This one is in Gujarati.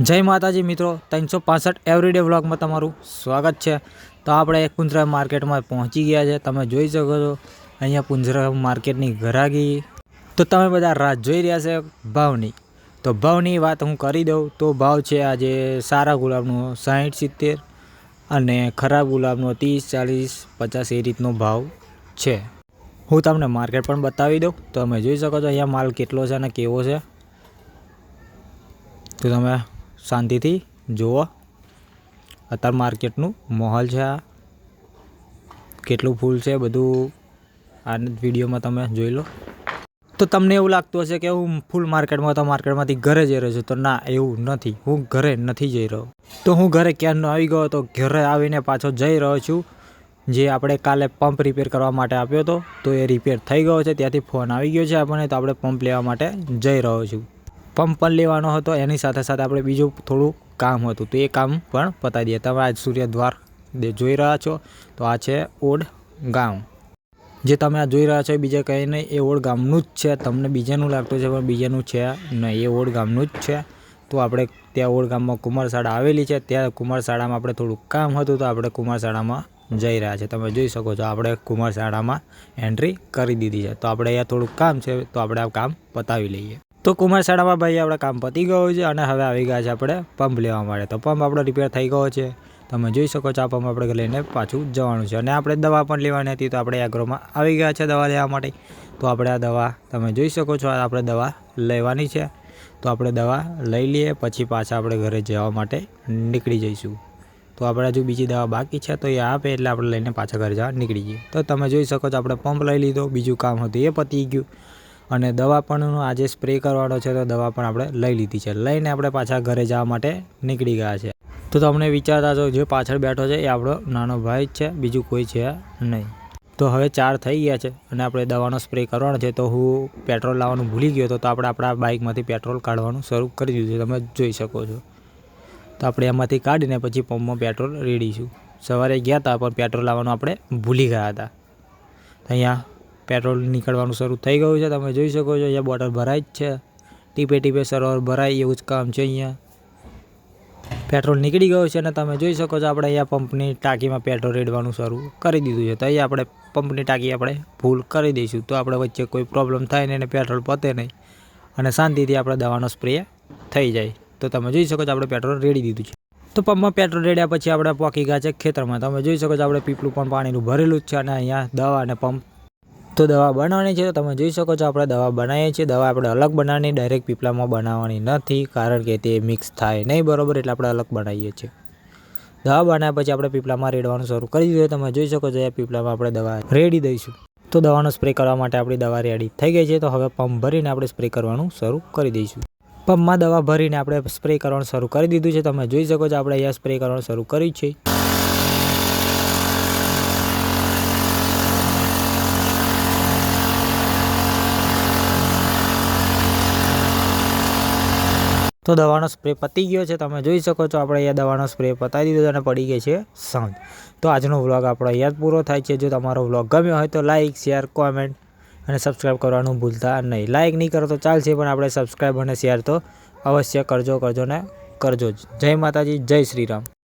જય માતાજી મિત્રો, ત્રણસો પાસઠ એવરીડે વ્લોગમાં તમારું સ્વાગત છે. તો આપણે પુંજરા માર્કેટમાં પહોંચી ગયા છે. તમે જોઈ શકો છો, અહીંયા કુંજરા માર્કેટની ઘરાગી. તો તમે બધા રાહ જોઈ રહ્યા છે ભાવની. તો ભાવની વાત હું કરી દઉં. તો ભાવ છે આજે સારા ગુલાબનો સાહીઠ સિત્તેર અને ખરાબ ગુલાબનો ત્રીસ, ચાલીસ, પચાસ એ રીતનો ભાવ છે. હું તમને માર્કેટ પણ બતાવી દઉં. તમે જોઈ શકો છો અહીંયા માલ કેટલો છે અને કેવો છે. તો તમે શાંતિથી જુઓ. અત્યારે માર્કેટનું માહોલ છે આ. કેટલું ફૂલ છે બધું. આ વિડીયોમાં તમે જોઈ લો. તો તમને એવું લાગતું હશે કે હું ફૂલ માર્કેટમાં તો માર્કેટમાંથી ઘરે જઈ રહ્યો છું. તો ના, એવું નથી. હું ઘરે નથી જઈ રહ્યો. તો હું ઘરે ક્યારનો આવી ગયો તો ઘરે આવીને પાછો જઈ રહ્યો છું. જે આપણે કાલે પંપ રિપેર કરવા માટે આપ્યો હતો, તો એ રિપેર થઈ ગયો છે. ત્યાંથી ફોન આવી ગયો છે આપણને, તો આપણે પંપ લેવા માટે જઈ રહ્યો છું. પંપ પણ લેવાનો હતો. એની સાથે સાથે આપણે બીજું થોડું કામ હતું. તો એ કામ પણ પતાવી દઈએ. તમે આજ સૂર્યદ્વાર જોઈ રહ્યા છો. તો આ છે ઓડ ગામ. જે તમે આ જોઈ રહ્યા છો બીજે કંઈ નહીં. એ ઓડ ગામનું જ છે. તમને બીજાનું લાગતું છે પણ બીજાનું છે નહીં. એ ઓડ ગામનું જ છે. તો આપણે ત્યાં ઓડ ગામમાં કુમારશાળા આવેલી છે. ત્યાં કુમારશાળામાં આપણે થોડું કામ હતું તો આપણે કુમારશાળામાં જઈ રહ્યા છે. તમે જોઈ શકો છો, આપણે કુમારશાળામાં એન્ટ્રી કરી દીધી છે. તો આપણે અહીંયા થોડુંક કામ છે. તો આપણે આ કામ પતાવી લઈએ. તો કુમારશાળામાં ભાઈ આપણે કામ પતી ગયું છે અને હવે આવી ગયા છે આપણે પંપ લેવા માટે. તો પંપ આપણો રિપેર થઈ ગયો છે. તમે જોઈ શકો છો આ પંપ આપણે લઈને પાછું જવાનું છે. અને આપણે દવા પણ લેવાની હતી તો આપણે એગ્રોમાં આવી ગયા છે દવા લેવા માટે. તો આપણે આ દવા તમે જોઈ શકો છો આપણે દવા લેવાની છે. તો આપણે દવા લઈ લઈએ, પછી પાછા આપણે ઘરે જવા માટે નીકળી જઈશું. તો આપણે હજુ બીજી દવા બાકી છે તો એ આપે એટલે આપણે લઈને પાછા ઘરે જવા નીકળી જઈએ. તો તમે જોઈ શકો છો આપણે પંપ લઈ લીધો, બીજું કામ હતું એ પતી ગયું. અને દવા પણ આજે સ્પ્રે કરવાનો છે તો દવા પણ આપણે લઈ લીધી છે. લઈને આપણે પાછા ઘરે જવા માટે નીકળી ગયા છે. તો તમને વિચારતા છો જે પાછળ બેઠો છે એ આપણો નાનો ભાઈ જ છે, બીજું કોઈ છે નહીં. તો હવે ચાર થઈ ગયા છે અને આપણે દવાનો સ્પ્રે કરવાનો છે તો હું પેટ્રોલ લાવવાનું ભૂલી ગયો હતો તો આપણે આપણા બાઇકમાંથી પેટ્રોલ કાઢવાનું શરૂ કરી દીધું તમે જોઈ શકો છો. તો આપણે એમાંથી કાઢીને પછી પંપમાં પેટ્રોલ રેડીશું. સવારે ગયા હતા પણ પેટ્રોલ લાવવાનું આપણે ભૂલી ગયા હતા. અહીંયા પેટ્રોલ નીકળવાનું શરૂ થઈ ગયું છે. તમે જોઈ શકો છો, અહીંયા બોટલ ભરાય જ છે. ટીપે ટીપે સરોવર ભરાય એવું જ કામ છે અહીંયા. પેટ્રોલ નીકળી ગયું છે અને તમે જોઈ શકો છો, આપણે અહીંયા પંપની ટાંકીમાં પેટ્રોલ રેડવાનું શરૂ કરી દીધું છે. તો અહીંયા આપણે પંપની ટાંકી આપણે ફૂલ કરી દઈશું. તો આપણે વચ્ચે કોઈ પ્રોબ્લેમ થાય નહીં અને પેટ્રોલ પતે નહીં અને શાંતિથી આપણે દવાનો સ્પ્રે થઈ જાય. તો તમે જોઈ શકો છો, આપણે પેટ્રોલ રેડી દીધું છે. તો પંપમાં પેટ્રોલ રેડ્યા પછી આપણે પોકી ગયા છે ખેતરમાં. તમે જોઈ શકો છો, આપણે પીપલું પણ પાણીનું ભરેલું જ છે અને અહીંયા દવા અને પંપ તો દવા બનાવવાની છે, તો તમે જોઈ શકો છો આપણે દવા બનાવીએ છીએ. દવા આપણે અલગ બનાવવાની, ડાયરેક્ટ પીપળામાં બનાવવાની નથી, કારણ કે તે મિક્સ થાય નહીં બરોબર એટલે આપણે અલગ બનાવીએ છીએ. દવા બનાવ્યા પછી આપણે પીપળામાં રેડવાનું શરૂ કરી દીધું. તમે જોઈ શકો છો એ પીપળામાં આપણે દવા રેડી દઈશું. તો દવાનો સ્પ્રે કરવા માટે આપણી દવા રેડી થઈ ગઈ છે, તો હવે પંપ ભરીને આપણે સ્પ્રે કરવાનું શરૂ કરી દઈશું. પંપમાં દવા ભરીને આપણે સ્પ્રે કરવાનું શરૂ કરી દીધું છે. તમે જોઈ શકો છો, આપણે અહીંયા સ્પ્રે કરવાનું શરૂ કર્યું છે. તો દવાનો સ્પ્રે પતી ગયો છે, તમે જોઈ શકો છો, આપણે અહીંયા દવાનો સ્પ્રે પતાવી દીધો અને પડી ગઈ છે સાંજ. તો આજનો વ્લોગ આપણો અહીંયા પૂરો થાય છે, જો તમારો વ્લોગ ગમ્યો હોય તો લાઇક શેર કોમેન્ટ અને સબસ્ક્રાઈબ કરવાનું ભૂલતા નહીં. લાઇક નહીં કરો તો ચાલશે, પણ આપણે સબસ્ક્રાઈબ અને શેર તો અવશ્ય કરજો કરજો ને કરજો જ. જય માતાજી, જય શ્રી રામ.